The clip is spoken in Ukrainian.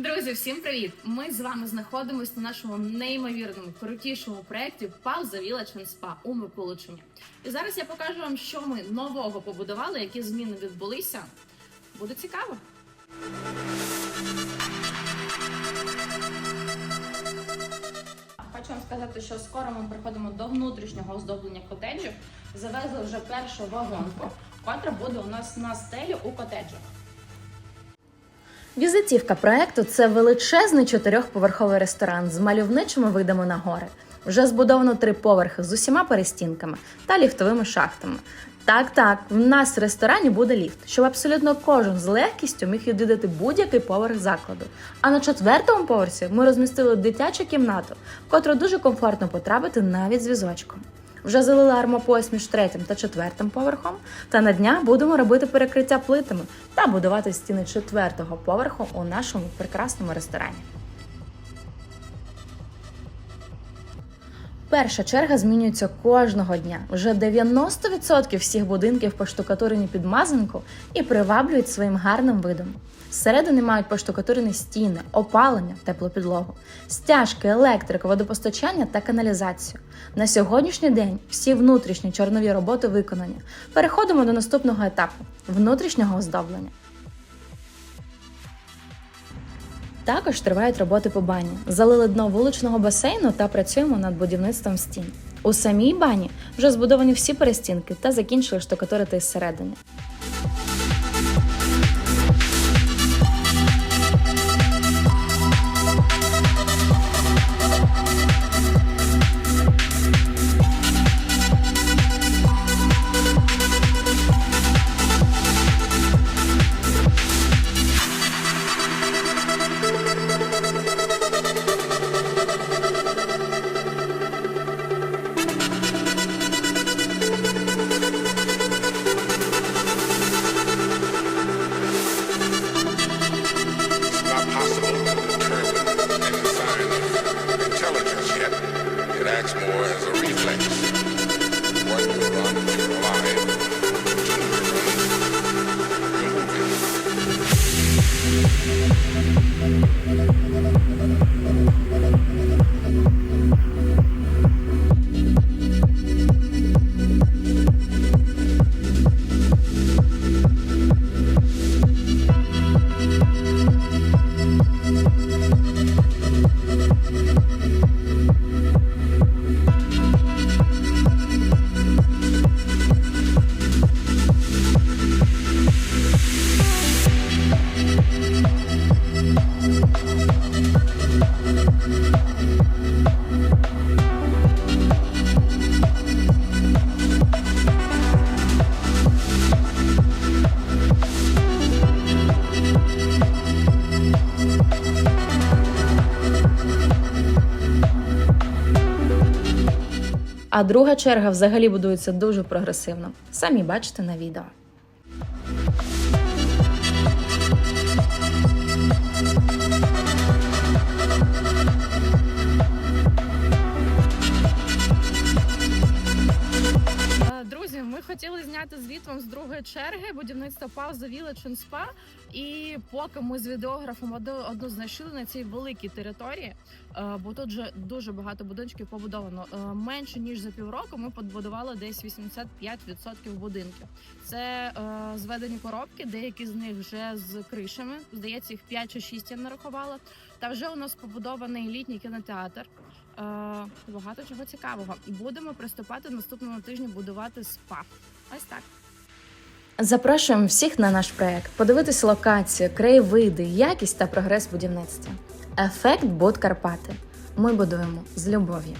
Друзі, всім привіт! Ми з вами знаходимося на нашому неймовірному, крутішому проєкті Пауза Village and Spa у Миколичині. І зараз я покажу вам, що ми нового побудували, які зміни відбулися. Буде цікаво. Хочу вам сказати, що скоро ми приходимо до внутрішнього оздоблення котеджів. Завезли вже першу вагонку, котра буде у нас на стелі у котеджах. Візитівка проекту це величезний чотирьохповерховий ресторан з мальовничими видами на гори. Вже збудовано три поверхи з усіма перестінками та ліфтовими шахтами. Так, так, в нас в ресторані буде ліфт, щоб абсолютно кожен з легкістю міг відвідати будь-який поверх закладу. А на четвертому поверсі ми розмістили дитячу кімнату, в котру дуже комфортно потрапити навіть з візочком. Вже залили армопояс між третім та четвертим поверхом, та на дня будемо робити перекриття плитами та будувати стіни четвертого поверху у нашому прекрасному ресторані. Перша черга змінюється кожного дня. Вже 90% всіх будинків поштукатурені під мазанку і приваблюють своїм гарним видом. Зсередини мають поштукатурені стіни, опалення, теплу підлогу, стяжки, електрику, водопостачання та каналізацію. На сьогоднішній день всі внутрішні чорнові роботи виконані. Переходимо до наступного етапу внутрішнього оздоблення. Також тривають роботи по бані. Залили дно вуличного басейну та працюємо над будівництвом стін. У самій бані вже збудовані всі перестінки та закінчили штукатурити зсередини. А друга черга взагалі будується дуже прогресивно. Самі бачите на відео. Зняти звіт вам з другої черги будівництва пауза Village Spa. І поки ми з відеографом одну, знайшли на цій великій території, е, бо тут же дуже багато будинків побудовано. Е, Менше ніж за півроку ми побудували десь 85% будинків. Це е, зведені коробки, деякі з них вже з кришами. Здається, їх 5 чи 6 я нарахувала. Та вже у нас побудований літній кінотеатр. Багато чого цікавого. Будемо приступати наступного тижня будувати спа. Ось так. Запрошуємо всіх на наш проект подивитися локацію, краєвиди, якість та прогрес будівництва. Ефект Буд Карпати. Ми будуємо з любов'ю.